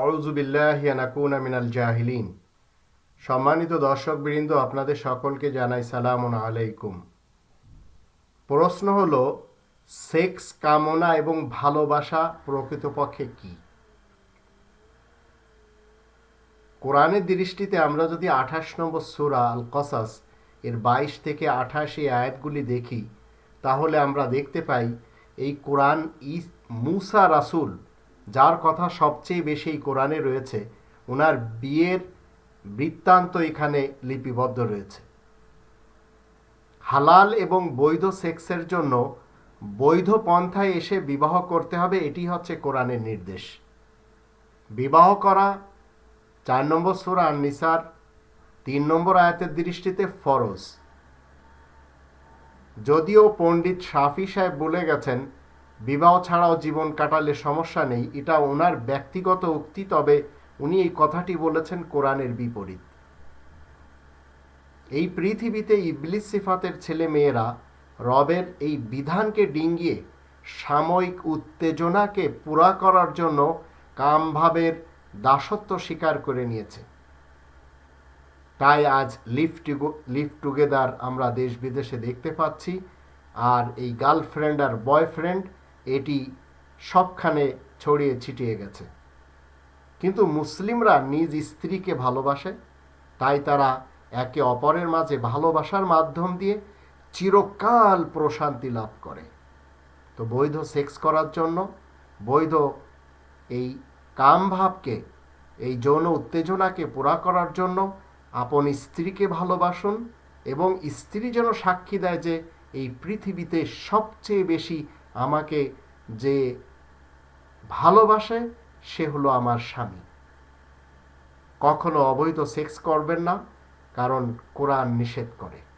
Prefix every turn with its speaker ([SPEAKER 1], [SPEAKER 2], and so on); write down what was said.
[SPEAKER 1] আউজুবিল্লাহিয়ানাকুনা মিনাল জাহিলিন। সম্মানিত দর্শকবৃন্দ, আপনাদের সকলকে জানাই সালাম আলাইকুম। প্রশ্ন হল, সেক্স কামনা এবং ভালোবাসা প্রকৃতপক্ষে কি? কোরআনের দৃষ্টিতে আমরা যদি আঠাশ নম্বর সুরা আল কসাস এর বাইশ থেকে আঠাশ এই আয়াতগুলি দেখি, তাহলে আমরা দেখতে পাই, এই কোরআন ই, মুসা রাসুল যার কথা সবচেয়ে বেশি কোরআনে রয়েছে ওনার বিয়ের বৃত্তান্ত এখানে লিপিবদ্ধ রয়েছে। হালাল এবং বৈধ সেক্সের জন্য বৈধ পন্থায় এসে বিবাহ করতে হবে, এটি হচ্ছে কোরআনের নির্দেশ। বিবাহ করা চার নম্বর সুরা নিসার তিন নম্বর আয়াতের দৃষ্টিতে ফরজ। যদিও পণ্ডিত শাফি সাহেব বলে গেছেন বিবাহ ছাড়াও জীবন কাটালে সমস্যা নেই, এটা ওনার ব্যক্তিগত উক্তি, তবে উনি এই কথাটি বলেছেন কোরআনের বিপরীত। এই পৃথিবীতে ইবলিস সিফাতের ছেলে মেয়েরা রবের এই বিধানকে ডিঙ্গিয়ে সাময়িক উত্তেজনাকে পুরা করার জন্য কামভাবের দাসত্ব স্বীকার করে নিয়েছে। তাই আজ লিভ লিভ টুগেদার আমরা দেশ বিদেশে দেখতে পাচ্ছি, আর এই গার্লফ্রেন্ড আর বয়ফ্রেন্ড এটি সবখানে ছড়িয়ে ছিটিয়ে গেছে। কিন্তু মুসলিমরা নিজ স্ত্রীকে ভালোবাসে, তাই তারা একে অপরের মাঝে ভালোবাসার মাধ্যম দিয়ে চিরকাল প্রশান্তি লাভ করে। তো বৈধ সেক্স করার জন্য, বৈধ এই কামভাবকে, এই যৌন উত্তেজনাকে পুরা করার জন্য আপন স্ত্রীকে ভালোবাসুন এবং স্ত্রী যেন সাক্ষী দেয় যে এই পৃথিবীতে সবচেয়ে বেশি আমাকে যে ভালোবাসে, সে হলো আমার স্বামী। কখনো অবৈধ সেক্স করবেন না, কারণ কোরআন নিষেধ করে।